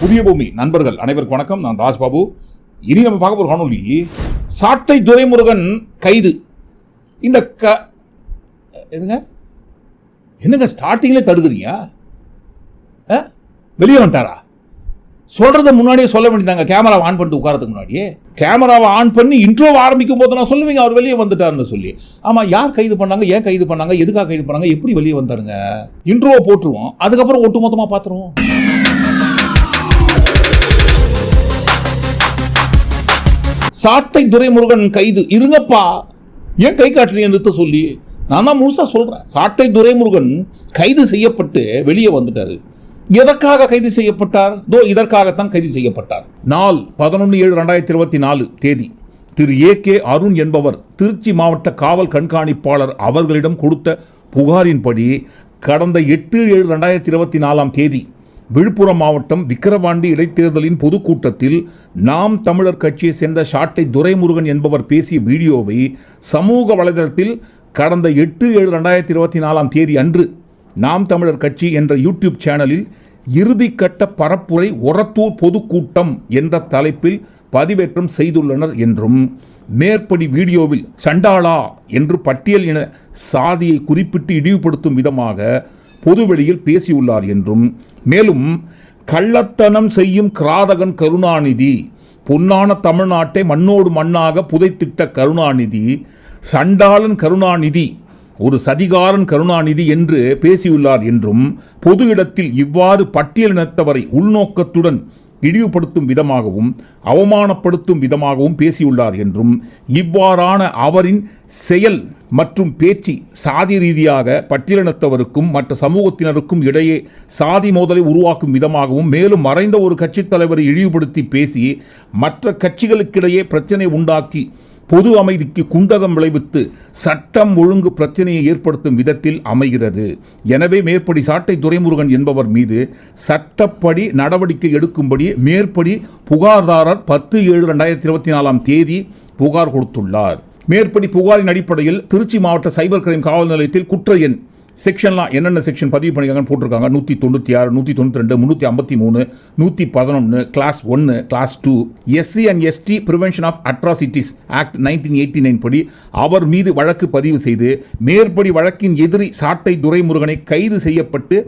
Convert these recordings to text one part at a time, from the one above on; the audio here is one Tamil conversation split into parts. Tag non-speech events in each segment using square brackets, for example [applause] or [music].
புதிய பூமி நண்பர்கள் அனைவருக்கும் வணக்கம். நான் ராஜ்பாபு. இனி நம்ம பார்க்க போகிற காணொலி சாட்டை துரைமுருகன் கைது. இந்த க எதுங்க என்னங்க ஸ்டார்டிங்கில் தடுக்குறீங்க? ஆ? வெளியே வந்துட்டாரா? சொல்கிறத முன்னாடியே சொல்ல வேண்டியதாங்க கேமராவை ஆன் பண்ணிட்டு உட்காரத்துக்கு முன்னாடியே. கேமராவை ஆன் பண்ணி இன்ட்ரோவை ஆரம்பிக்கும் போது நான் சொல்லுவீங்க. அவர் வெளியே வந்துட்டாருன்னு சொல்லி. ஆமாம் யார் கைது பண்ணாங்க? ஏன் கைது பண்ணாங்க? எதுக்காக கைது பண்ணாங்க? எப்படி வெளியே வந்தாருங்க? இன்ட்ரோவை போட்டுருவோம். அதுக்கப்புறம் ஒட்டு மொத்தமாக பார்த்துருவோம் சாட்டை துரைமுருகன் கைது. இருங்கப்பா. ஏன் கை காட்டுறீங்க நிறுத்த சொல்லி? நான் தான் முழுசாக சொல்கிறேன் சாட்டை துரைமுருகன் கைது செய்யப்பட்டு வெளியே வந்துட்டாரு. எதற்காக கைது செய்யப்பட்டார்? தோ இதற்காகத்தான் கைது செய்யப்பட்டார். நாள் பதினொன்று ஏழு ரெண்டாயிரத்தி இருபத்தி நாலு தேதி. திரு. ஏ. கே. அருண் என்பவர் திருச்சி மாவட்ட காவல் கண்காணிப்பாளர் அவர்களிடம் கொடுத்த புகாரின்படி கடந்த எட்டு ஏழு ரெண்டாயிரத்தி இருபத்தி நாலாம் தேதி விழுப்புரம் மாவட்டம் விக்கிரவாண்டி இடைத்தேர்தலின் பொதுக்கூட்டத்தில் நாம் தமிழர் கட்சியை சேர்ந்த ஷாட்டை துரைமுருகன் என்பவர் பேசிய வீடியோவை சமூக வலைதளத்தில் கடந்த எட்டு ஏழு ரெண்டாயிரத்தி இருபத்தி நாலாம் தேதி அன்று நாம் தமிழர் கட்சி என்ற யூடியூப் சேனலில் இறுதிக்கட்ட பரப்புரை ஒரத்தூர் பொதுக்கூட்டம் என்ற தலைப்பில் பதிவேற்றம் செய்துள்ளனர் என்றும் மேற்படி வீடியோவில் சண்டாளா என்று பட்டியல் என சாதியை குறிப்பிட்டு இழிவுபடுத்தும் விதமாக பொதுவெளியில் பேசியுள்ளார் என்றும் மேலும் கள்ளத்தனம் செய்யும் கிராதகன் கருணாநிதி பொன்னான தமிழ்நாட்டை மண்ணோடு மண்ணாக புதைத்திட்ட கருணாநிதி சண்டாளன் கருணாநிதி ஒரு சதிகாரன் கருணாநிதி என்று பேசியுள்ளார் என்றும் பொது இடத்தில் இவ்வாறு பட்டியலினத்தவரை உள்நோக்கத்துடன் இழிவுபடுத்தும் விதமாகவும் அவமானப்படுத்தும் விதமாகவும் பேசியுள்ளார் என்றும் இவ்வாறான அவரின் செயல் மற்றும் பேச்சு சாதி ரீதியாக பட்டியலினத்தவருக்கும் மற்ற சமூகத்தினருக்கும் இடையே சாதி மோதலை உருவாக்கும் விதமாகவும் மேலும் மறைந்த ஒரு கட்சித் தலைவரை இழிவுபடுத்தி பேசி மற்ற கட்சிகளுக்கிடையே பிரச்சனை உண்டாக்கி பொது அமைதிக்கு குந்தகம் விளைவித்து சட்டம் ஒழுங்கு பிரச்சனையை ஏற்படுத்தும் விதத்தில் அமைகிறது. எனவே மேற்படி சாட்டை துரைமுருகன் என்பவர் மீது சட்டப்படி நடவடிக்கை எடுக்கும்படி மேற்படி புகார்தாரர் பத்து ஏழு ரெண்டாயிரத்தி இருபத்தி நாலாம் தேதி புகார் கொடுத்துள்ளார். மேற்படி புகாரின் அடிப்படையில் திருச்சி மாவட்ட சைபர் கிரைம் காவல் நிலையத்தில் குற்ற எண் செக்ஷன்லாம் என்னென்ன செக்ஷன் பதிவு பண்ணியிருக்காங்கன்னு போட்டிருக்காங்க. நூற்றி தொண்ணூற்றி ஆறு நூற்றி தொண்ணூற்றி ரெண்டு முந்நூற்றி ஐம்பத்தி மூணு நூற்றி பதினொன்று கிளாஸ் ஒன்று class two SC and ST prevention of atrocities act nineteen eighty nine படி அவர் மீது வழக்கு பதிவு செய்து மேற்படி வழக்கின் எதிரி சாட்டை துரைமுருகனை கைது செய்யப்பட்டு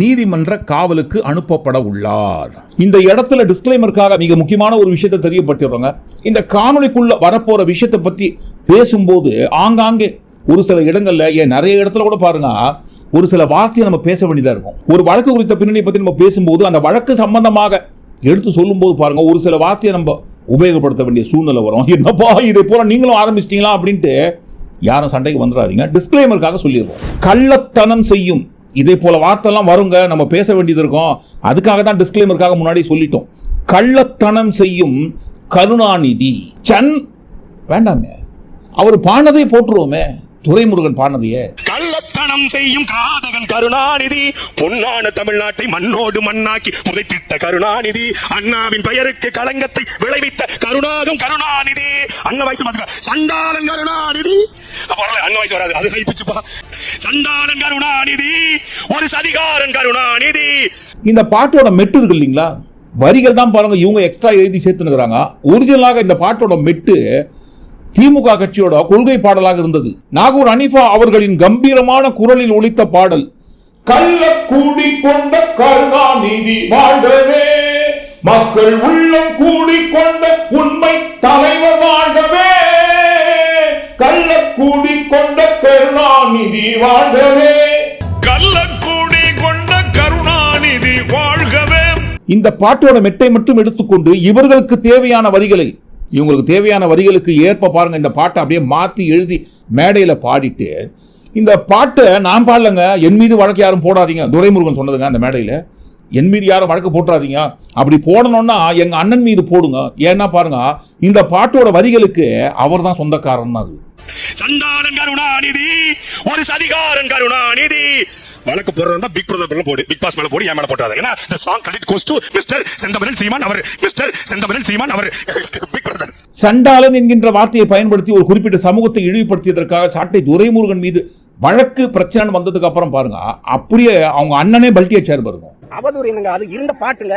நீதிமன்ற காவலுக்கு அனுப்பப்பட உள்ளார். இந்த இடத்துல டிஸ்கிளைமருக்காக மிக முக்கியமான ஒரு விஷயத்தை தெரியப்பட்டுறோங்க இந்த காணொலிக்குள்ள வரப்போற விஷயத்தை பத்தி பேசும்போது ஆங்காங்கே ஒரு சில இடங்களில் ஏன் நிறைய இடத்துல கூட பாருங்க ஒரு சில வார்த்தையை நம்ம பேச வேண்டியதாக இருக்கும். ஒரு வழக்கு குறித்த பின்னணியை பற்றி நம்ம பேசும்போது அந்த வழக்கு சம்பந்தமாக எடுத்து சொல்லும்போது பாருங்க ஒரு சில வார்த்தையை நம்ம உபயோகப்படுத்த வேண்டிய சூழ்நிலை வரும். என்னப்பா இதை போல நீங்களும் ஆரம்பிச்சிட்டீங்களா அப்படின்ட்டு யாரும் சண்டைக்கு வந்துடாதீங்க. டிஸ்கிளைமருக்காக சொல்லிடுவோம். கள்ளத்தனம் செய்யும். இதே போல வார்த்தைலாம் வருங்க நம்ம பேச வேண்டியது இருக்கும். அதுக்காக தான் டிஸ்கிளைமருக்காக முன்னாடி சொல்லிட்டோம். கள்ளத்தனம் செய்யும் கருணாநிதி. சன் வேண்டாமே. அவர் பானதை போட்டுருவோமே. துரைமுருகன் பாடினதையே. கள்ளத்தனம் செய்யும் காதகன் கருணாநிதி பொன்னான தமிழ்நாட்டை மண்ணோடு மண்ணாக்கி புதைத்திட்ட கருணாநிதி அண்ணாவின் பெயருக்கு களங்கத்தை விளைவித்த கருணாகம் கருணாநிதி. அண்ணன் வயசு மாத்துக்க சண்டாளன் கருணாநிதி. அண்ணன் வயசு வராது. அது ஹைப்பிச்சுப்பா சண்டாளன் கருணாநிதி ஒரு சதிகாரன் கருணாநிதி. இந்த பாட்டோட மெட்டு இருக்கு இல்லைங்களா? வரிகள் தான் பாருங்க இவங்க எக்ஸ்ட்ரா எழுதி சேர்த்துனுக்குறாங்க ஒரிஜினலாக இந்த பாட்டோட மெட்டு திமுக கட்சியோட கொள்கை பாடலாக இருந்தது. நாகூர் அனிஃபா அவர்களின் கம்பீரமான குரலில் ஒலித்த பாடல் கள்ள கூடி கொண்ட கருணாநிதி வாழ்கவே மக்கள் உள்ளம் கூடிக்கொண்ட உண்மை தலைவர் வாழ்கவே கள்ள கூடி கொண்ட கருணாநிதி வாழ்கவே. கள்ளக்கூடி கொண்ட கருணாநிதி வாழ்கவே. இந்த பாட்டோட மெட்டை மட்டும் எடுத்துக்கொண்டு இவர்களுக்கு தேவையான வரிகளை இவங்களுக்கு தேவையான வரிகளுக்கு ஏற்ப பாருங்க இந்த பாட்டை அப்படியே மாற்றி எழுதி மேடையில பாடிட்டு இந்த பாட்டை நான் பாடலங்க என் மீது வழக்கு யாரும் போடாதீங்க. துரைமுருகன் சொன்னதுங்க அந்த மேடையில என் மீது யாரும் வழக்கு போட்டுறாதீங்க. அப்படி போடணும்னா எங்க அண்ணன் மீது போடுங்க. ஏன்னா பாருங்க இந்த பாட்டோட வரிகளுக்கு அவர் தான் சொந்தக்காரன் அது. சண்டாளன் கருணாநிதி ஒரு சதிகாரன் கருணாநிதி வழக்கு போடுறதா பிக் பிரதர் போடு. பிக் பாஸ் மேல போடு என் மேல போட்டாத ஏன்னா the song credit goes to mister Senthamaran Seeman our. Mister Senthamaran Seeman அவர். [laughs] பிக் பிரதர் சண்டாளன் என்கின்ற வார்த்தையை பயன்படுத்தி ஒரு குறிப்பிட்ட சமூகத்தை இழிவுபடுத்தியதற்காக சாட்டை துரைமுருகன் மீது வழக்கு பிரச்சனை வந்ததுக்கு அப்புறம் பாருங்க அப்படியே அவங்க அண்ணனே பல்ட்டி அடிச்சாரு பாருங்க. அவதூறு என்னங்க அது இருந்த பாட்டுங்க.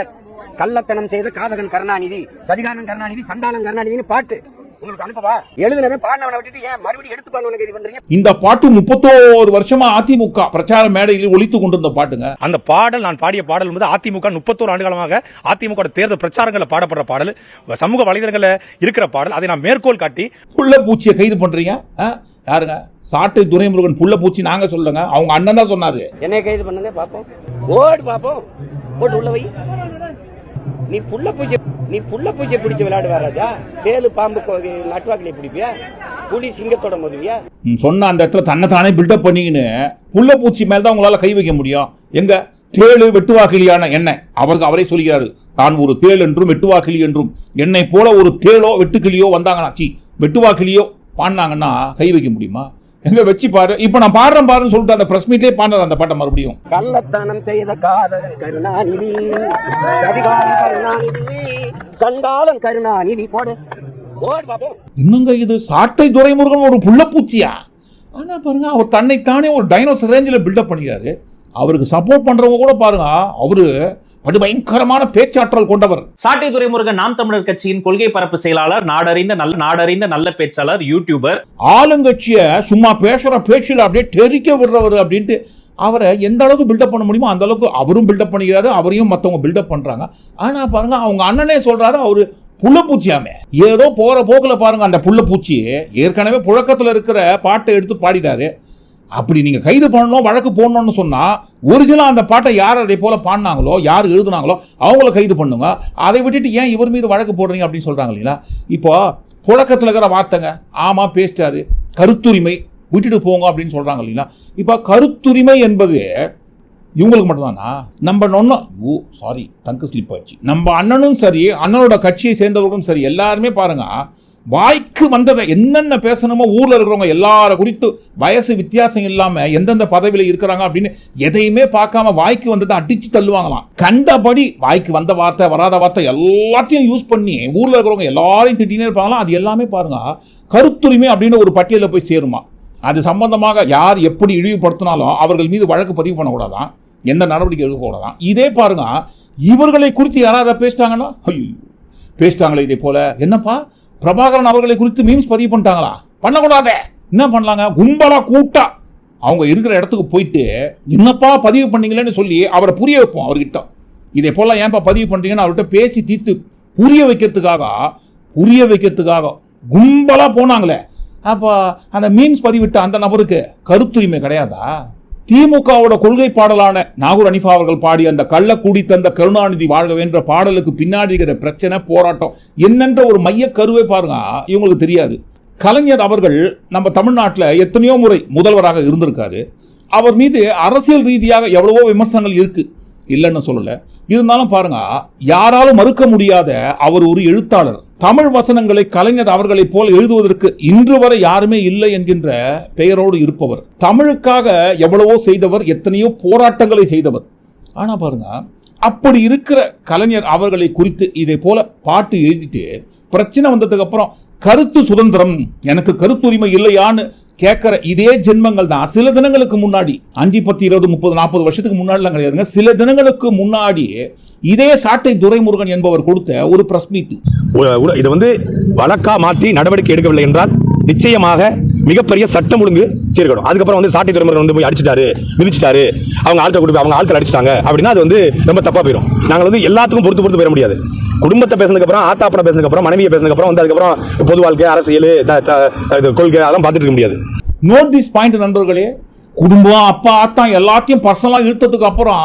கள்ளத்தனம் செய்த காதகன் கருணாநிதி சதிகாரன் கருணாநிதி சண்டாளன் கருணாநிதினு பாட்டு. உங்களுக்கு அனுப்பவா? எழுதுனவன் பாடினவனை விட்டுட்டு ஏன் மறுபடியும் எடுத்து பாடுவனுக்கு இது பண்றீங்க? இந்த பாட்டு முப்பத்தோரு வருஷமா அதிமுக பிரச்சார மேடையில் ஒழித்து கொண்டிருந்த பாட்டுங்க. அந்த பாடல் நான் பாடிய பாடல் வந்து அதிமுக முப்பத்தோரு ஆண்டு காலமாக அதிமுக தேர்தல் பிரச்சாரங்களில் பாடப்படுற பாடல். சமூக வலைதளங்களில் இருக்கிற பாடல். அதை நான் மேற்கோள் காட்டி புள்ள பூச்சியை கைது பண்றீங்க? யாருங்க? சாட்டை துரைமுருகன் புள்ள பூச்சி நாங்க சொல்லுங்க. அவங்க அண்ணன் தான் சொன்னாரு. என்னைய கைது பண்ணுங்க பாப்போம். ஓடு பாப்போம். போட்டு உள்ள வை. நீ புள்ள பூஜை நீ புள்ள பூஜை பிடிச்சு விளையாடுவா ராஜா. தேலு பாம்பு கோ- நட்டுவாக்கிலே பிடிப்பியா புலி சிங்கத்தோட மோதுவியா? சொன்ன அந்த இடத்துல தன்னை தானே பில்டப் பண்ணிக்கின்னு புள்ள பூச்சி மேல தான் உங்களால கை வைக்க முடியும். எங்க? தேளு வெட்டுவாக்கிலியான எண்ணெய் அவருக்கு அவரே சொல்கிறாரு தான் ஒரு தேள் என்றும் வெட்டுவாக்கிளி என்றும் என்னை போல ஒரு தேளோ வெட்டுக்கிளியோ வந்தாங்கன்னா சி வெட்டுவாக்கிளியோ பாடினாங்கன்னா கை வைக்க முடியுமா? எங்க வச்சு பாரு? இப்ப நான் பாடுறேன் பாருன்னு சொல்லிட்டு அந்த பிரஸ் மீட்லேயே பாடுற அந்த பாட்டை மறுபடியும். கள்ளத்தனம் செய்த காதகன் கருணாநிதி கருணாநிதி சண்டாளன் கருணாநிதி போடு. இன்னுங்க இது? சாட்டை துரைமுருகன் ஒரு புள்ளப்பூச்சியா ஆனா பாருங்க அவர் தன்னைத்தானே ஒரு டைனோசர் ரேஞ்சில் பில்டப் பண்ணிக்காரு அவருக்கு சப்போர்ட் பண்றவங்க கூட பாருங்க அவரு படு பயங்கரமான பேச்சாற்றல் கொண்டவர். சாட்டை துரைமுருகன் நாம் தமிழர் கட்சியின் கொள்கை பரப்பு செயலாளர் நாடறிந்த நல்ல நாடறிந்த நல்ல பேச்சாளர் யூடியூபர் ஆளுங்கட்சியை சும்மா பேசுற பேச்சில் அப்படியே தெறிக்க விடுறவர் அப்படின்ட்டு அவரை எந்த அளவுக்கு பில்டப் பண்ண முடியுமோ அந்த அளவுக்கு அவரும் பில்டப் பண்ணிக்கிறாரு அவரையும் மற்றவங்க பில்டப் பண்றாங்க. ஆனா பாருங்க அவங்க அண்ணனே சொல்றாரு அவரு புள்ளப்பூச்சியாமே. ஏதோ போற போக்குல பாருங்க அந்த புள்ளப்பூச்சி ஏற்கனவே புழக்கத்துல இருக்கிற பாட்டை எடுத்து பாடிட்டாரு. அப்படி நீங்கள் கைது பண்ணணும் வழக்கு போடணும்னு சொன்னால் ஒரிஜினலாக அந்த பாட்டை யார் அதை போல் பாடினாங்களோ யார் எழுதுனாங்களோ அவங்கள கைது பண்ணுங்க. அதை விட்டுட்டு ஏன் இவர் மீது வழக்கு போடுறீங்க அப்படின்னு சொல்கிறாங்க இல்லைங்களா? இப்போ புழக்கத்தில் இருக்கிற வார்த்தைங்க ஆமாம் பேசிட்டாரு கருத்துரிமை விட்டுட்டு போங்க அப்படின்னு சொல்கிறாங்க இல்லைங்களா? இப்போ கருத்துரிமை என்பது இவங்களுக்கு மட்டும்தானா? நம்ம நொன்ன ஓ சாரி தங்கு ஸ்லிப் ஆயிடுச்சு. நம்ம அண்ணனும் சரி அண்ணனோட கட்சியை சேர்ந்தவர்களும் சரி எல்லாருமே பாருங்கள் வாய்க்கு வந்ததை என்னென்ன பேசணுமோ ஊரில் இருக்கிறவங்க எல்லார குறித்து வயசு வித்தியாசம் இல்லாமல் எந்தெந்த பதவியில் இருக்கிறாங்க அப்படின்னு எதையுமே பார்க்காம வாய்க்கு வந்ததை அடித்து தள்ளுவாங்களாம். கண்டபடி வாய்க்கு வந்த வார்த்தை வராத வார்த்தை எல்லாத்தையும் யூஸ் பண்ணி ஊரில் இருக்கிறவங்க எல்லாரையும் திட்டினே இருப்பாங்களாம். அது எல்லாமே பாருங்க கருத்துரிமை அப்படின்னு ஒரு பட்டியலில் போய் சேருமா. அது சம்பந்தமாக யார் எப்படி இழிவுபடுத்தினாலும் அவர்கள் மீது வழக்கு பதிவு பண்ணக்கூடாதான் எந்த நடவடிக்கை எடுக்கக்கூடாதான். இதே பாருங்க இவர்களை குறித்து யாராவது பேசிட்டாங்கன்னா ஐயோ பேசிட்டாங்களே இதே போல. என்னப்பா? பிரபாகரன் அவர்களை குறித்து மீம்ஸ் பதிவு பண்ணிட்டாங்களா? பண்ணக்கூடாதே. என்ன பண்ணலாங்க? கும்பலாக கூட்டா. அவங்க இருக்கிற இடத்துக்கு போயிட்டு என்னப்பா பதிவு பண்ணீங்களேன்னு சொல்லி அவரை புரிய வைப்போம் அவர்கிட்ட. இதே போல ஏன்பா பதிவு பண்ணுறீங்கன்னு அவர்கிட்ட பேசி தீர்த்து புரிய வைக்கிறதுக்காக புரிய வைக்கிறதுக்காக கும்பலாக போனாங்களே. அப்போ அந்த மீம்ஸ் பதிவிட்ட அந்த நபருக்கு கருத்துரிமை கிடையாதா? திமுகவோட கொள்கை பாடலான நாகூர் அனிஃபா அவர்கள் பாடி அந்த கள்ள கூடி தந்த கருணாநிதி வாழ்க என்ற பாடலுக்கு பின்னாடி இருக்கிற பிரச்சனை போராட்டம் என்னென்ற ஒரு மைய கருவை பாருங்க. இவங்களுக்கு தெரியாது. கலைஞர் அவர்கள் நம்ம தமிழ்நாட்டில் எத்தனையோ முறை முதல்வராக இருந்திருக்காரு. அவர் மீது அரசியல் ரீதியாக எவ்வளவோ விமர்சனங்கள் இருக்குது இல்லைன்னு சொல்லலை. இருந்தாலும் பாருங்க யாராலும் மறுக்க முடியாத அவர் ஒரு எழுத்தாளர். தமிழ் வசனங்களை கலைஞர் அவர்களைப் போல் எழுதுவதற்கு இன்று வரை யாருமே இல்லை என்கின்ற பெயரோடு இருப்பவர். தமிழுக்காக எவ்வளவோ செய்தவர் எத்தனையோ போராட்டங்களை செய்தவர். ஆனால் பாருங்க அப்படி இருக்கிற கலைஞர் அவர்களை குறித்து இதை போல பாட்டு எழுதிட்டு பிரச்சனை வந்ததுக்கு அப்புறம் கருத்து சுதந்திரம் எனக்கு கருத்துரிமை இல்லையான்னு கேட்குற இதே ஜென்மங்கள் தான். சில தினங்களுக்கு முன்னாடி அஞ்சு பத்து இருபது முப்பது நாற்பது வருஷத்துக்கு முன்னாடிலாம் கிடையாதுங்க சில தினங்களுக்கு முன்னாடி இதே சாட்டை துரைமுருகன் என்பவர் கொடுத்த ஒரு பிரஸ் மீட் இதை வந்து வழக்கா மாற்றி நடவடிக்கை எடுக்கவில்லை என்றால் நிச்சயமாக மிகப்பெரிய சட்டம் ஒழுங்கு சீர்கடும். அதுக்கப்புறம் வந்து சாட்டை துறைமுறை வந்து போய் அடிச்சிட்டாரு மிதிச்சிட்டாரு அவங்க ஆட்கள் கொடுத்து அவங்க ஆட்கள் அடிச்சிட்டாங்க அப்படின்னா அது வந்து ரொம்ப தப்பாக போயிடும் நாங்கள் வந்து எல்லாத்துக்கும் பொறுத்து பொறுத்து போயிட முடியாது. குடும்பத்தை பேசினதுக்கப்புறம் ஆத்தா ஆத்தாப்பனை பேசினதுக்கப்புறம் மனைவியை பேசினதுக்கப்புறம் வந்து அதுக்கப்புறம் பொது வாழ்க்கை அரசியல் இது கொள்கை அதெல்லாம் பார்த்துட்டு இருக்க முடியாது. நோட் திஸ் பாயிண்ட் நண்பர்களே. குடும்பம் அப்பா ஆத்தான் எல்லாத்தையும் பர்சனலாக இழுத்ததுக்கு அப்புறம்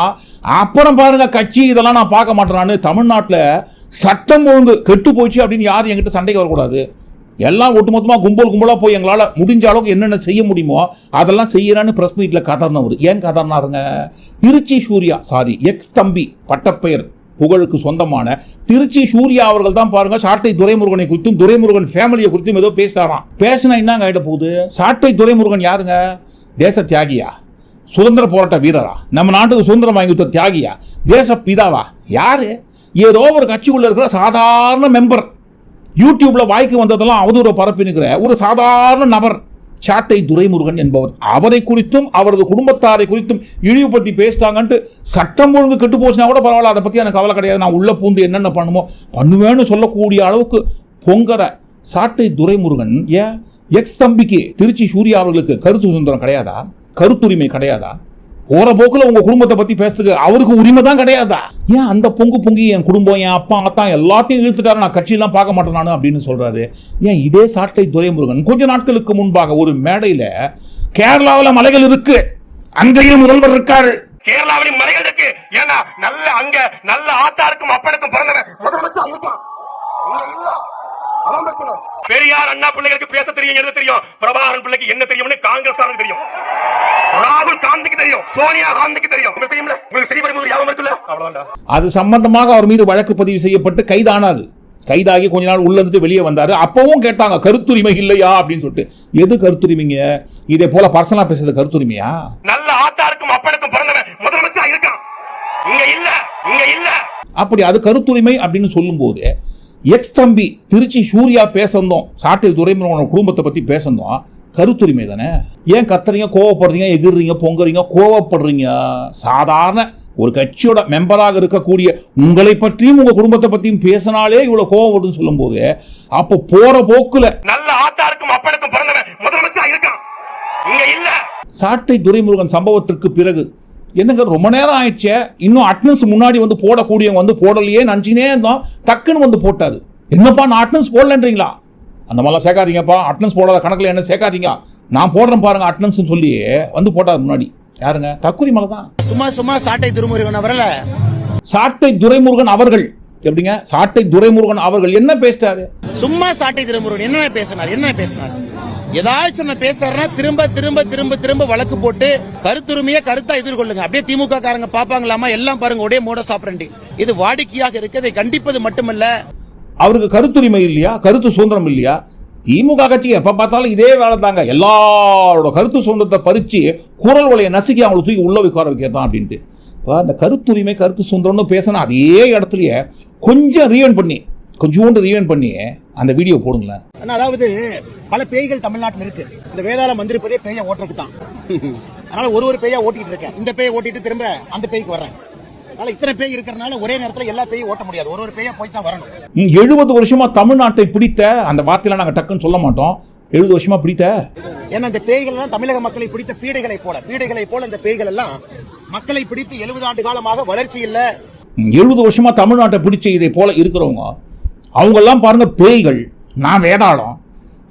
அப்புறம் பாருங்க கட்சி இதெல்லாம் நான் பார்க்க மாட்டேறான்னு தமிழ்நாட்டில் சட்டம் ஒழுங்கு கெட்டு போச்சு அப்படின்னு யாரும் என்கிட்ட சண்டைக்கு வரக்கூடாது. எல்லாம் ஒட்டுமொத்தமாக கும்பல் கும்பலாக போய் எங்களால் முடிஞ்ச அளவுக்கு என்னென்ன செய்ய முடியுமோ அதெல்லாம் செய்யறான்னு ப்ரெஸ் மீட்டில் கதர்னவர். ஏன் கதர்னாருங்க? திருச்சி சூர்யா சாரி எக்ஸ் தம்பி பட்டப்பெயர். புகழுக்கு சொந்தமான திருச்சி சூர்யா அவர்கள் தான் பாருங்க சாட்டை துரைமுருகனை குறித்தும் துரைமுருகன் ஃபேமிலியை குறித்தும் ஏதோ பேசுறாராம். பேசினா என்னங்க ஆகிட்ட போகுது? சாட்டை துரைமுருகன் யாருங்க? தேச தியாகியா? சுதந்திர போராட்ட வீரரா? நம்ம நாட்டுக்கு சுதந்திரம் வாங்கி கொடுத்த தியாகியா? தேச பிதாவா? யாரு? ஏதோ ஒரு கட்சிக்குள்ள இருக்கிற சாதாரண மெம்பர் யூடியூப்ல வாய்க்கு வந்ததெல்லாம் அவதூறு பரப்பினுக்கிற ஒரு சாதாரண நபர். சாட்டை துரைமுருகன் என்பவர். அவரை குறித்தும் அவரது குடும்பத்தாரை குறித்தும் இழிவுபடுத்தி பேசிட்டாங்கன்ட்டு சட்டம் ஒழுங்கு கெட்டு போச்சுனா கூட பரவாயில்ல அதை பற்றி எனக்கு கவலை கிடையாது. நான் உள்ளே பூந்து என்னென்ன பண்ணுமோ பண்ணுவேன்னு சொல்லக்கூடிய அளவுக்கு பொங்கற சாட்டை துரைமுருகன் ஏன்? எக்ஸ் தம்பிக்கு திருச்சி சூர்யா அவர்களுக்கு கருத்து சுதந்திரம் கிடையாதா? கருத்துரிமை கிடையாதா? போற போக்குல உங்க குடும்பத்தை பத்தி பேசுறதுக்கு அவருக்கு உரிமை தான் கிடையாதா? ஏன் அந்த பொங்கு பொங்கி என் குடும்பம் என் அப்பா அத்தான் எல்லாத்தையும் இழுத்துட்டாரு. நான் கட்சியெல்லாம் பார்க்க மாட்டேன் நானு அப்படின்னு சொல்றாரு. ஏன் இதே சாட்டை துரைமுருகன்? கொஞ்ச நாட்களுக்கு முன்பாக ஒரு மேடையில கேரளாவில மலைகள் இருக்கு. அங்கேயும் முதல்வர் இருக்காரு. கேரளாவிலும் மலைகள் இருக்கு. ஏன்னா நல்ல அங்க நல்ல ஆத்தாருக்கும் அப்பனுக்கும் பிறந்தவன். முதலமைச்சர் இருக்கான். அதான் பிரச்சனை பெரியார் அண்ணா பிள்ளைகளுக்கு பேச தெரியும் எழுத தெரியும். பிரபாகரன் பிள்ளைக்கு என்ன தெரியும்னு காங்கிரஸ்காரனுக்கு தெரியும். ராகுல் காந்திக்கு தெரியும் சோனியா காந்திக்கு தெரியும். உங்களுக்கு தெரியும்ல? உங்களுக்கு சரிபடும்போது ஞாபகம் இருக்குல்ல? அவ்வளவுதான்டா. அது சம்பந்தமாக அவர் மீது வழக்கு பதிவு செய்யப்பட்டு கைதானாது கைதாகி கொஞ்ச நாள் உள்ள இருந்துட்டு வெளியே வந்தாரு. அப்பவும் கேட்டாங்க கருத்துரிமை இல்லையா? அப்படின்னு சொல்லிட்டு. எது கருத்துரிமைங்க? இதே போல பர்சனலா பேசுறது கருத்துரிமையா? நல்ல ஆத்தாருக்கும் அப்பனுக்கும் பிறந்தவன் முதலமைச்சர் இருக்கான். இங்க இல்ல இங்க இல்ல. அப்படி அது கருத்துரிமை அப்படின்னு சொல்லும்போது எக்ஸ் தம்பி திருச்சி சூர்யா பேசந்தோம். சாட்டில் துரைமுருகனோட குடும்பத்தை பத்தி பேசந்தோம். கருத்துரிமை தானே? ஏன் கத்துறீங்க கோவப்படுறீங்க எகிர்றீங்க பொங்குறீங்க கோவப்படுறீங்க? சாதாரண ஒரு கட்சியோட மெம்பராக இருக்கக்கூடிய உங்களை பற்றியும் உங்க குடும்பத்தை பற்றியும் பேசினாலே இவ்வளவு கோவம் வருதுன்னு சொல்லும்போது அப்போ போற போக்குல நல்ல ஆத்தாருக்கும் அப்பனுக்கும் பிறந்தவன் முதலமைச்சர் இருக்கான். இங்க இல்ல. சாட்டை துரைமுருகன் சம்பவத்திற்கு பிறகு என்னங்க ரொம்ப நேரம் ஆயிடுச்சே? இன்னும் அட்டனன்ஸ் முன்னாடி வந்து போடக்கூடியவங்க வந்து போடலையே நினச்சினே இருந்தோம். டக்குன்னு வந்து போட்டாரு. என்னப்பா நான் அட்டனன்ஸ் போடலன்றீங்களா? அந்த மாதிரிலாம் சேர்க்காதீங்கப்பா. அட்டனன்ஸ் போடாத கணக்கில் என்ன சேர்க்காதீங்க. நான் போடுறேன் பாருங்க அட்டனன்ஸ் சொல்லி வந்து போட்டார் முன்னாடி. யாருங்க? தக்குரி மலை தான் சும்மா சும்மா சாட்டை திருமுருகன் அவர்ல சாட்டை துரைமுருகன் அவர்கள். எப்படிங்க? சாட்டை துரைமுருகன் அவர்கள் என்ன பேசிட்டாரு? சும்மா சாட்டை திருமுருகன் என்ன பேசினார்? என்ன பேசினார்? ஏதாச்சும் நான் பேசுறாருன்னா திரும்ப திரும்ப திரும்ப திரும்ப வழக்கு போட்டு கருத்துரிமையை கருத்தா எதிர்கொள்ளுங்க. அப்படியே திமுக காரங்க பாப்பாங்களாமா எல்லாம் பாருங்க ஒரே மோட சாப்பிடண்டி இது வாடிக்கையாக இருக்கு இதை கண்டிப்பது மட்டுமல்ல. அவருக்கு கருத்துரிமை இல்லையா? கருத்து சுதந்திரம் இல்லையா? திமுக கட்சி எப்ப பார்த்தாலும் இதே வேலை தாங்க எல்லாரோட கருத்து சுதந்திரத்தை பறிச்சு குரல் வலையை நசுக்கி அவங்களை தூக்கி உள்ள உட்கார வைக்கிறதான் அப்படின்ட்டு. இப்போ அந்த கருத்துரிமை கருத்து சுதந்திரம்னு பேசினா அதே இடத்துலயே கொஞ்சம் ரீவன் பண்ணி கொஞ்சோண்டு ரீவன் பண்ணி அந்த வீடியோ போடுங்களேன். ஆனா, அதாவது பல பேய்கள் தமிழ்நாட்டில் இருக்கு. இந்த வேதாளம் வந்திருப்பதே பேய ஓட்டுறதுக்கு தான் அதனால ஒரு ஒரு பேயா ஓட்டிட்டு இருக்கேன். இந்த பேயை ஓட்டிட்டு திரும்ப அந்த பேய்க்கு வர்றேன். அதனால இத்தனை பேய் இருக்கிறனால ஒரே நேரத்துல எல்லா பேயும் ஓட்ட முடியாது. ஒரு ஒரு பேயா போய் தான் வரணும் எழுபது வருஷமா தமிழ்நாட்டை பிடித்த அந்த வார்த்தையெல்லாம் நாங்கள் டக்குன்னு சொல்ல மாட்டோம். எழுபது வருஷமா பிடித்த? ஏன்னா இந்த பேய்கள் எல்லாம் தமிழக மக்களை பிடித்த பீடைகளை போல. பீடைகளை போல இந்த பேய்கள் எல்லாம் மக்களை பிடித்து எழுபது ஆண்டு காலமாக வளர்ச்சி இல்ல. எழுபது வருஷமா தமிழ்நாட்டை பிடிச்ச இதை போல இருக்கிறவங்க அவங்கெல்லாம் பாருங்க பேய்கள். நான் வேதாளம்.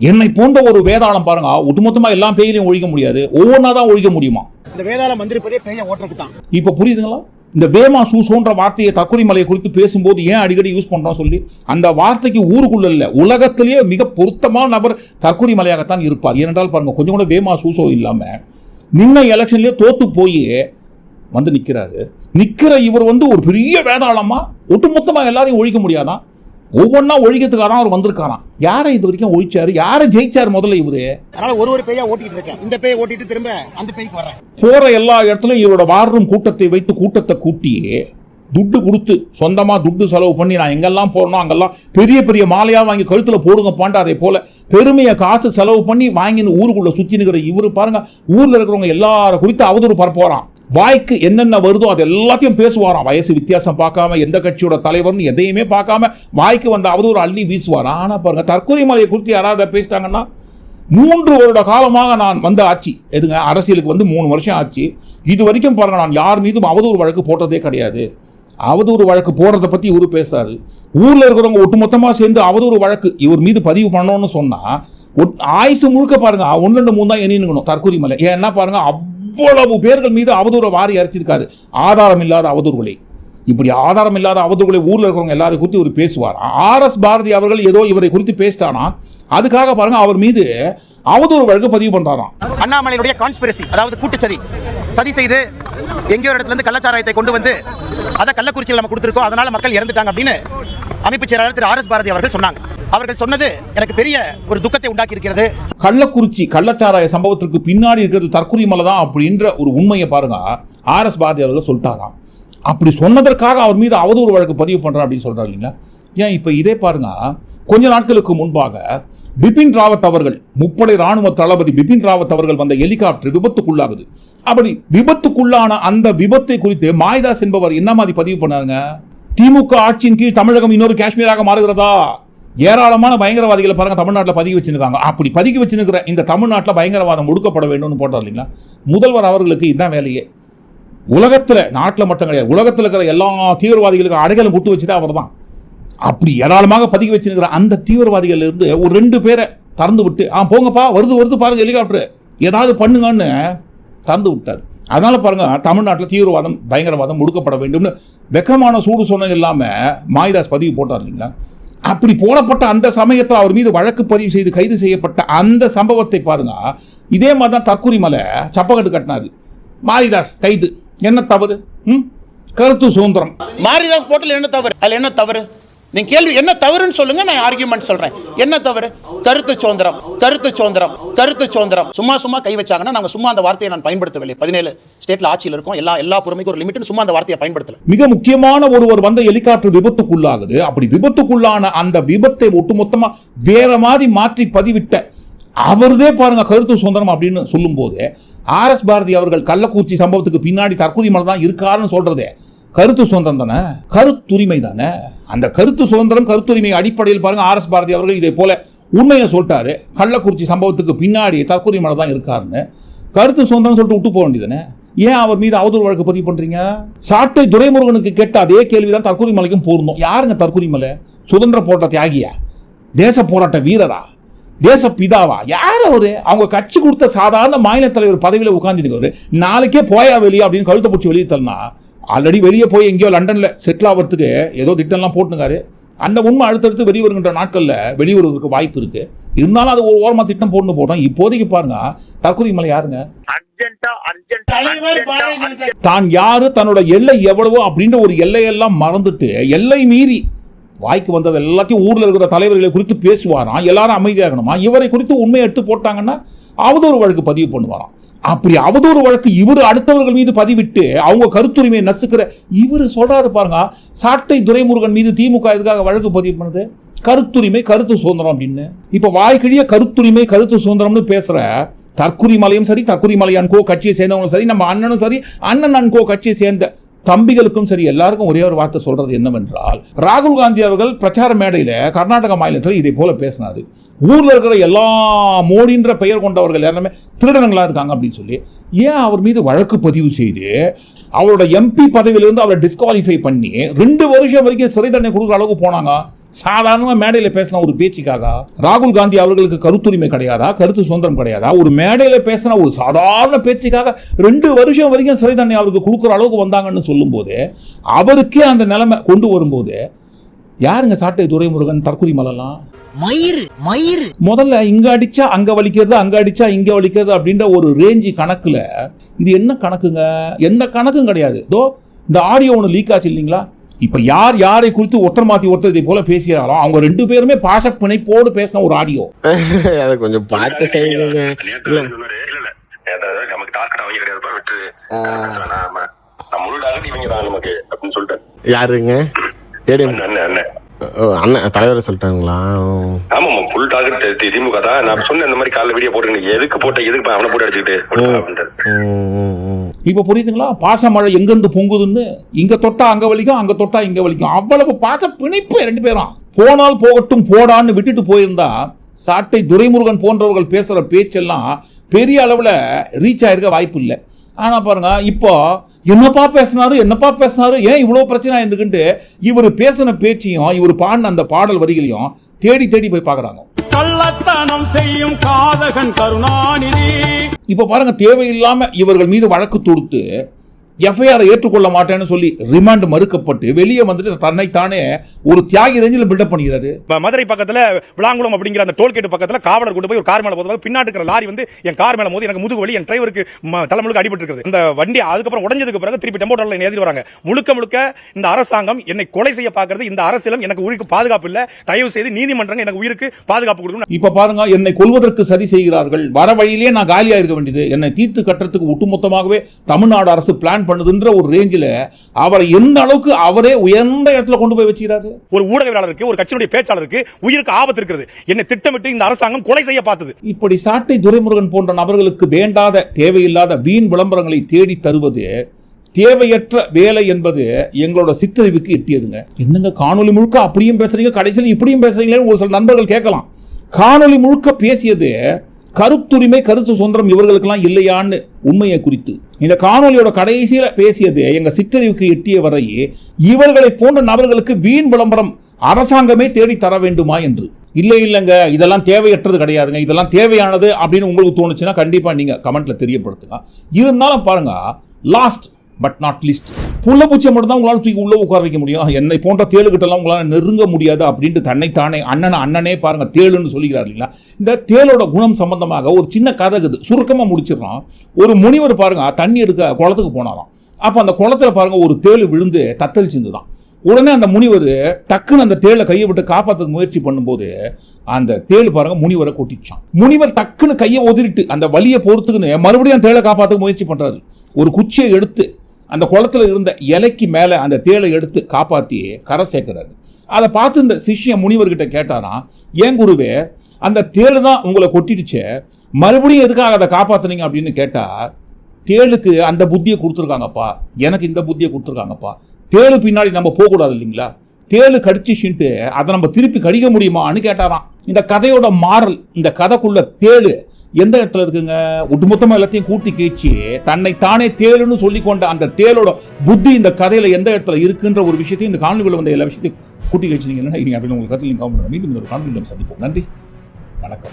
என்னை போன்ற ஒரு வேதாளம் பாருங்க. ஒட்டுமொத்தமா எல்லா பேய்களையும் ஒழிக்க முடியாது. ஒவ்வொன்றா தான் ஒழிக்க முடியுமா? இந்த வேதாளம் வந்திருப்பதே பேய ஓட்டுறதுக்கு தான். இப்ப புரியுதுங்களா? இந்த வேமா சூசோன்ற வார்த்தையை தக்குரி மலையை குறித்து பேசும்போது ஏன் அடிக்கடி யூஸ் பண்றோம் சொல்லி அந்த வார்த்தைக்கு ஊருக்குள்ள இல்ல. உலகத்திலேயே மிக பொருத்தமான நபர் தக்குரி மலையாகத்தான் இருப்பார். ஏனென்றால் பாருங்க கொஞ்சம் கூட வேமா சூசோ இல்லாம நின்ன எலெக்ஷன்லயே தோத்து போய் வந்து நிக்கிறாரு. நிக்கிற இவர் வந்து ஒரு பெரிய வேதாளமா? ஒட்டுமொத்தமா எல்லாரையும் ஒழிக்க முடியாதான் ஒவ்வொன்றா ஒழிக்கிறதுக்காக அவர் வந்திருக்காராம். யாரை இது வரைக்கும் ஒழிச்சாரு? யாரை ஜெயிச்சார் முதல்ல இவரு? அதனால ஒரு ஒரு பேயா ஓட்டிட்டு இருக்கேன். இந்த பேயை ஓட்டிட்டு திரும்ப அந்த பேய்க்கு வர்றேன். போற எல்லா இடத்துலயும் இவரோட வாரும் கூட்டத்தை வைத்து கூட்டத்தை கூட்டி துட்டு கொடுத்து சொந்தமா துட்டு செலவு பண்ணி நான் எங்கெல்லாம் போறனோ அங்கெல்லாம் பெரிய பெரிய மாலையா வாங்கி கழுத்துல போடுங்க பாண்டா அதே போல பெருமையை காசு செலவு பண்ணி வாங்கின்னு ஊருக்குள்ள சுத்தி நிக்கிற இவரு பாருங்க ஊர்ல இருக்கிறவங்க எல்லார குறித்து அவதூறு பரப்போறான் வாய்க்கு என்னென்ன வருதோ அது எல்லாத்தையும் பேசுவாராம். வயசு வித்தியாசம் பார்க்காம எந்த கட்சியோட தலைவர்னு எதையுமே பார்க்காம வாய்க்கு வந்த அவதூறு அள்ளி வீசுவாராம் ஆனால் பாருங்க தற்கொலை மலையை குறித்து யாராவது பேசிட்டாங்கன்னா மூன்று வருட காலமாக நான் வந்த ஆட்சி எதுங்க அரசியலுக்கு வந்து மூணு வருஷம் ஆச்சு. இது வரைக்கும் பாருங்க நான் யார் மீதும் அவதூறு வழக்கு போட்டதே கிடையாது. அவதூறு வழக்கு போடுறதை பற்றி இவர் பேசுறாரு. ஊரில் இருக்கிறவங்க ஒட்டுமொத்தமாக சேர்ந்து அவதூறு வழக்கு இவர் மீது பதிவு பண்ணணும்னு சொன்னால் ஒட்- ஆயுசு முழுக்க பாருங்க ஒன்று ரெண்டு மூணு தான் எண்ணினுக்கணும் தற்கொலை மலை. ஏன்னா பாருங்க இவ்வளவு பேர்கள் மீது அவதூறு வாரி அரைச்சிருக்காரு. ஆதாரம் இல்லாத அவதூறுகளை. இப்படி ஆதாரம் இல்லாத அவதூறுகளை ஊரில் இருக்கிறவங்க எல்லாரும் குறித்து இவர் பேசுவார். ஆர்எஸ் பாரதி அவர்கள் ஏதோ இவரை குறித்து பேசிட்டானா? அதுக்காக பாருங்க அவர் மீது அவதூறு வழக்கு பதிவு பண்றாராம். அண்ணாமலையுடைய கான்ஸ்பிரசி அதாவது கூட்டுச்சதி சதி செய்து எங்கேயோ ஒரு இடத்துல இருந்து கள்ளச்சாராயத்தை கொண்டு வந்து அதை கள்ளக்குறிச்சியில் நம்ம கொடுத்துருக்கோம் அதனால மக்கள் இறந்துட்டாங்க அப்படின்னு அமைப்பு செயலாளர் திரு ஆர் எஸ் பாரதி அவர்கள் சொன்னாங்க. அவர்கள் சொன்னது எனக்கு பெரிய ஒரு துக்கத்தை உண்டாக்கி இருக்கிறது கள்ளக்குறிச்சி கள்ளச்சாராய சம்பவத்திற்கு பின்னாடி இருக்கிறது தற்கொலை மலை தான் அப்படின்ற ஒரு உண்மையை பாருங்க. ஆர் எஸ் பாரதி அவர்கள் சொல்லிட்டாராம். அப்படி சொன்னதற்காக அவர் மீது அவதூறு வழக்கு பதிவு பண்ணுறான் அப்படின்னு சொல்கிறாரு இல்லைங்களா? ஏன் இப்போ இதே பாருங்க? கொஞ்ச நாட்களுக்கு முன்பாக பிபின் ராவத் அவர்கள் முப்படை ராணுவ தளபதி பிபின் ராவத் அவர்கள் வந்த ஹெலிகாப்டர் விபத்துக்குள்ளாகுது. அப்படி விபத்துக்குள்ளான அந்த விபத்தை குறித்து மாய்தாஸ் என்பவர் என்ன மாதிரி பதிவு பண்ணாருங்க? திமுக ஆட்சியின் கீழ் தமிழகம் இன்னொரு காஷ்மீராக மாறுகிறதா? ஏராளமான பயங்கரவாதிகளை பாருங்கள் தமிழ்நாட்டில் பதுக்கி வச்சுருக்காங்க. அப்படி பதுக்கி வச்சுருக்கிற இந்த தமிழ்நாட்டில் பயங்கரவாதம் ஒடுக்கப்பட வேண்டும்னு போட்டார் இல்லைங்களா? முதல்வர் அவர்களுக்கு இதுதான் வேலையே. உலகத்தில் நாட்டில் மட்டும் கிடையாது உலகத்தில் இருக்கிற எல்லா தீவிரவாதிகளுக்கும் அடைகளை விட்டு வச்சுட்டு அவர் தான் அப்படி ஏராளமாக பதுக்கி வச்சுருக்கிற அந்த தீவிரவாதிகள் இருந்து ஒரு ரெண்டு பேரை திறந்து விட்டு ஆ போங்கப்பா வருது வருது பாருங்க ஹெலிகாப்டர். ஏதாவது பண்ணுங்கன்னு திறந்து விட்டார். அதனால் பாருங்க தமிழ்நாட்டில் தீவிரவாதம் பயங்கரவாதம் ஒடுக்கப்பட வேண்டும்னு வெக்கமான சூடு சொன்னது இல்லாமல் மாய்தாஸ் பதிவு போட்டார் இல்லைங்களா? அப்படி போடப்பட்ட அந்த சமயத்தில் அவர் மீது வழக்கு பதிவு செய்து கைது செய்யப்பட்ட அந்த சம்பவத்தை பாருங்க. இதே மாதிரி தான் தக்குரி மலை சப்பக்கட்டு கட்டினாரு. மாரிதாஸ் கைது. என்ன தவறு? ம்? கருத்து சுதந்திரம். மாரிதாஸ் போட்டில் என்ன தவறு? அதில் என்ன தவறு? நீங்க கேள்வி என்ன தவறுன்னு சொல்லுங்க நான் ஆர்கியூமெண்ட் சொல்றேன். என்ன தவறு? கருத்து சுதந்திரம் கருத்து சுதந்திரம் கருத்து சுதந்திரம். சும்மா சும்மா கை வச்சாங்கன்னா நாங்க சும்மா அந்த வார்த்தையை நான் பயன்படுத்தவில்லை. பதினேழு ஸ்டேட்ல ஆட்சியில் இருக்கோம் எல்லா எல்லா பொறுமைக்கும் ஒரு லிமிட்னு சும்மா அந்த வார்த்தையை பயன்படுத்தல. மிக முக்கியமான ஒருவர் வந்த ஹெலிகாப்டர் விபத்துக்குள்ளாகுது. அப்படி விபத்துக்குள்ளான அந்த விபத்தை ஒட்டுமொத்தமா வேற மாதிரி மாற்றி பதிவிட்ட அவர்தே பாருங்க கருத்து சுதந்திரம் அப்படின்னு சொல்லும்போது ஆர் எஸ் பாரதி அவர்கள் கள்ளக்குறிச்சி சம்பவத்துக்கு பின்னாடி தற்கொலை மலை தான் இருக்காருன்னு சொல்றதே. கருத்து சுதந்திரம் தானே? கருத்துரிமை தானே? அந்த கருத்து சுதந்திரம் கருத்துரிமை அடிப்படையில் பாருங்க ஆர் எஸ் பாரதி அவர்கள் இதே போல உண்மையை சொல்லிட்டாரு. கள்ளக்குறிச்சி சம்பவத்துக்கு பின்னாடி தற்கொலை மலை தான் இருக்காருன்னு. கருத்து சுதந்திரம் சொல்லிட்டு விட்டு போக வேண்டியதுதானே? ஏன் அவர் மீது அவதூறு வழக்கு பதிவு பண்றீங்க? சாட்டை துரைமுருகனுக்கு கேட்ட அதே கேள்விதான் தற்கொலை மலைக்கும் போடணும். யாருங்க தற்கொலை மலை? சுதந்திர போராட்ட தியாகியா? தேச போராட்ட வீரரா? தேச பிதாவா? யார் அவரு? அவங்க கட்சி கொடுத்த சாதாரண மாநில தலைவர் பதவியில் உட்கார்ந்துருக்கவர் நாளைக்கே போயா வெளியே அப்படின்னு கழுத்தை பிடிச்சி வெளியே தள்ளனா ஆல்ரெடி வெளியே போய் எங்கேயோ லண்டனில் செட்டில் ஆகிறதுக்கு ஏதோ திட்டம்லாம் போட்டுங்காரு அந்த உண்மை அடுத்தடுத்து வெளியே வருகின்ற நாட்களில் வெளியே வருவதற்கு வாய்ப்பு இருக்கு. இருந்தாலும் அது ஒரு ஓரமாக திட்டம் போட்டு போட்டோம். இப்போதைக்கு பாருங்க தற்கொலை மலை யாருங்க? தான் யாரு தன்னோட எல்லை எவ்வளவோ அப்படின்ற ஒரு எல்லையெல்லாம் மறந்துட்டு எல்லை மீறி வாய்க்கு வந்தது எல்லாத்தையும் ஊர்ல இருக்கிற தலைவர்களை குறித்து பேசுவாராம் எல்லாரும் அமைதியா இருக்கணுமா இவரை குறித்து உண்மையை எடுத்து போட்டாங்கன்னா அவதூறு வழக்கு பதிவு பண்ணுவாராம். அப்படி அவதூறு வழக்கு இவர் அடுத்தவர்கள் மீது பதிவிட்டு அவங்க கருத்துரிமையை நசுக்கிற இவர் சொல்றாரு பாருங்க சாட்டை துரைமுருகன் மீது திமுக எதுக்காக வழக்கு பதிவு பண்ணுது? கருத்துரிமை கருத்து சுதந்திரம் அப்படின்னு. இப்போ வாய்க்கிழிய கருத்துரிமை கருத்து சுதந்திரம்னு பேசுகிற தற்குறி மலையும் சரி தற்குறி மலை அன்கோ கட்சியை சேர்ந்தவங்களும் சரி நம்ம அண்ணனும் சரி அண்ணன் அன்கோ கட்சியை சேர்ந்த தம்பிகளுக்கும் சரி எல்லாருக்கும் ஒரே ஒரு வார்த்தை சொல்றது என்னவென்றால் ராகுல் காந்தி அவர்கள் பிரச்சார மேடையில கர்நாடக மாநிலத்தில் இதை போல பேசினாரு. ஊரில் இருக்கிற எல்லா மோடின்ற பெயர் கொண்டவர்கள் எல்லாமே திருடனங்களாக இருக்காங்க அப்படின்னு சொல்லி ஏன் அவர் மீது வழக்கு பதிவு செய்து அவரோட எம்பி பதவியிலிருந்து அவரை டிஸ்குவாலிஃபை பண்ணி ரெண்டு வருஷம் வரைக்கும் சிறை தண்டனை கொடுக்குற அளவுக்கு போனாங்க? சாதாரணமாக மேடையில் பேசின ஒரு பேச்சுக்காக? ராகுல் காந்தி அவர்களுக்கு கருத்துரிமை கிடையாதா? கருத்து சுதந்திரம் கிடையாதா? ஒரு மேடையில் பேசின ஒரு சாதாரண பேச்சுக்காக ரெண்டு வருஷம் வரைக்கும் சிறை தண்டனை அவருக்கு கொடுக்குற அளவுக்கு வந்தாங்கன்னு சொல்லும்போது அவருக்கே அந்த நிலைமை கொண்டு வரும்போது யாருங்க சாட்டை துரைமுருகன் தற்கொலை மலலாம் மயிறு மயிறு. முதல்ல இங்க அடிச்சா அங்க வலிக்கிறது அங்க அடிச்சா இங்க வலிக்கிறது அப்படின்ற ஒரு ரேஞ்சி கணக்குல இது என்ன கணக்குங்க? எந்த கணக்கும் கிடையாது. இதோ இந்த ஆடியோ ஒன்று லீக் ஆச்சு இல்லைங்களா? இப்ப யார் யாரை குறித்து ஒருத்தர் மாத்தி ஒருத்தர் இதை போல பேசியாரோ அவங்க ரெண்டு பேருமே பாச பிணைப்போடு பேசின ஒரு ஆடியோ [laughs] அதை கொஞ்சம் பார்த்து செய்யுங்க. யாருங்க? ஏடிஎம். அண்ணன் தலைவர் சொல்லிட்டாங்களா? ஓ. ஆமா ஃபுல் டார்கெட் திமுக தான். நான் சொன்ன இந்த மாதிரி காலைல வீடியோ போட்டு எதுக்கு போட்ட எதுக்கு அவனை போட்டு அடிச்சுக்கிட்டு. இப்ப புரியுதுங்களா? பாசமழை எங்கிருந்து பொங்குதுன்னு? இங்க தொட்டா அங்க வலிக்கும் அங்க தொட்டா இங்க வலிக்கும். அவ்வளவு பாச பிணைப்பு ரெண்டு பேரும். போனால் போகட்டும் போடான்னு விட்டுட்டு போயிருந்தா சாட்டை துரைமுருகன் போன்றவர்கள் பேசுற பேச்செல்லாம் பெரிய அளவுல ரீச் ஆயிருக்க வாய்ப்பு இல்லை. ஆனா பாருங்க இப்போ என்னப்பா பேசினாரு என்னப்பா பேசினாரு ஏன் இவ்வளவு பிரச்சனை இருக்குன்ட்டு இவர் பேசின பேச்சையும் இவர் பாடின அந்த பாடல் வரிகளையும் தேடி தேடி போய் பார்க்கறாங்க. கள்ளத்தனம் செய்யும் காதகன் கருணாநிதி. இப்போ பாருங்க தேவையில்லாம இவர்கள் மீது வழக்கு தொடுத்து எஃப்ஐஆர் ஏற்றுக்கொள்ள மாட்டேன்னு சொல்லி ரிமாண்ட் மறுக்கப்பட்டு வெளியே வந்துட்டு தன்னைத்தானே ஒரு தியாகி ரேஞ்சில் பில்டப் பண்ணிக்கிறாரு. இப்ப மதுரை பக்கத்துல விளாங்குளம் அப்படிங்கிற அந்த டோல்கேட் பக்கத்துல காவலர் கொண்டு போய் ஒரு கார் மேல போதும் பின்னாடி இருக்கிற லாரி வந்து என் கார் மேல மோதி எனக்கு முதுகு வலி என் டிரைவருக்கு தலைமுழுக்கு அடிபட்டு இருக்குது இந்த வண்டி அதுக்கப்புறம் உடஞ்சதுக்கு பிறகு திருப்பி டெம்போ என்னை ஏத்திட்டு வராங்க. முழுக்க முழுக்க இந்த அரசாங்கம் என்னை கொலை செய்ய பாக்குறது இந்த அரசியலும் எனக்கு உயிருக்கு பாதுகாப்பு இல்ல. தயவு செய்து நீதிமன்றங்கள் எனக்கு உயிருக்கு பாதுகாப்பு கொடுக்கணும் இப்ப பாருங்க என்னை கொல்வதற்கு சதி செய்கிறார்கள். வர வழியிலே நான் காலியா இருக்க வேண்டியது. என்னை தீர்த்து கட்டுறதுக்கு ஒட்டுமொத்தமாகவே தமிழ்நாடு அரசு பிளான் பிளான் பண்ணுதுன்ற ஒரு ரேஞ்சில் அவரை எந்த அளவுக்கு அவரே உயர்ந்த இடத்துல கொண்டு போய் வச்சுக்கிறாரு? ஒரு ஊடகவியலாளருக்கு ஒரு கட்சியினுடைய பேச்சாளருக்கு உயிருக்கு ஆபத்து இருக்கிறது என்னை திட்டமிட்டு இந்த அரசாங்கம் கொலை செய்ய பார்த்தது. இப்படி சாட்டை துரைமுருகன் போன்ற நபர்களுக்கு வேண்டாத தேவையில்லாத வீண் விளம்பரங்களை தேடி தருவது தேவையற்ற வேலை என்பது எங்களோட சிற்றறிவுக்கு எட்டியதுங்க. என்னங்க காணொலி முழுக்க அப்படியும் பேசுறீங்க கடைசியில் இப்படியும் பேசுறீங்களேன்னு ஒரு சில நண்பர்கள் கேட்கலாம். காணொலி முழுக்க பேசியது கருத்துரிமை கருத்து சுதந்திரம் இவர்களுக்கெல்லாம் இல்லையான்னு உண்மையை குறித்து. இந்த காணொலியோட கடைசியில் பேசியது எங்கள் சித்தறிவுக்கு எட்டிய வரையே இவர்களை போன்ற நபர்களுக்கு வீண் விளம்பரம் அரசாங்கமே தேடி தர வேண்டுமா என்று. இல்லை இல்லைங்க இதெல்லாம் தேவையற்றது கிடையாதுங்க. இதெல்லாம் தேவையானது அப்படின்னு உங்களுக்கு தோணுச்சுன்னா கண்டிப்பாக நீங்கள் கமெண்ட்டில் தெரியப்படுத்துங்க. இருந்தாலும் பாருங்கள் லாஸ்ட் பட் நாட் லீஸ்ட் புள்ள பூச்சியை மட்டும் தான் உங்களால் தூக்கி உள்ளே உட்கார வைக்க முடியும். என்னை போன்ற தேளுகிட்டலாம் உங்களால் நெருங்க முடியாது அப்படின்ட்டு தன்னைத்தானே அண்ணனை அண்ணனே பாருங்க தேளுன்னு சொல்லிக்கிறார் இல்லைங்களா? இந்த தேளோட குணம் சம்பந்தமாக ஒரு சின்ன கதை இருக்குது. சுருக்கமாக முடிச்சிடலாம் ஒரு முனிவர் பாருங்கள் தண்ணி எடுக்க குளத்துக்கு போனாராம். அப்போ அந்த குளத்துல பாருங்கள் ஒரு தேள் விழுந்து தத்தளிச்சிருந்துதான் உடனே அந்த முனிவர் டக்குன்னு அந்த தேளை கையை விட்டு காப்பாற்ற முயற்சி பண்ணும்போது அந்த தேள் பாருங்க முனிவரை கொட்டிச்சான். முனிவர் டக்குன்னு கையை ஒதிரிட்டு அந்த வலியை பொறுத்துக்குன்னு மறுபடியும் அந்த தேளை காப்பாற்ற முயற்சி பண்ணுறாரு ஒரு குச்சியை எடுத்து அந்த குளத்துல இருந்த இலைக்கு மேலே அந்த தேளை எடுத்து காப்பாற்றி கரை சேர்க்கிறாரு. அதை பார்த்து இந்த சிஷ்யன் முனிவர்கிட்ட கேட்டாராம் ஏன் குருவே அந்த தேள் தான் உங்களை கொட்டிடுச்சே மறுபடியும் எதுக்காக அதை காப்பாற்றுனீங்க அப்படின்னு கேட்டால் தேளுக்கு அந்த புத்தியை கொடுத்துருக்காங்கப்பா எனக்கு இந்த புத்தியை கொடுத்துருக்காங்கப்பா தேளு பின்னாடி நம்ம போகக்கூடாது இல்லைங்களா? தேளு கடிச்சிச்சுன்ட்டு அதை நம்ம திருப்பி கடிக்க முடியுமான்னு கேட்டாராம். இந்த கதையோட மாறல் இந்த கதைக்குள்ள தேழு எந்த இடத்துல இருக்குங்க? ஒட்டுமொத்தமாக எல்லாத்தையும் கூட்டி கேச்சு தன்னை தானே தேளுன்னு சொல்லி கொண்ட அந்த தேளோட புத்தி இந்த கதையில் எந்த இடத்துல இருக்குன்ற ஒரு விஷயத்தையும் இந்த காணொலிகள் வந்த எல்லா விஷயத்தையும் கூட்டி கேச்சு நீங்கள் என்ன அப்படின்னு உங்களுக்கு கருத்தில் நீங்கள் comment பண்ணுங்க. மீண்டும் ஒரு காணொலியில் சந்திப்போம். நன்றி. வணக்கம்.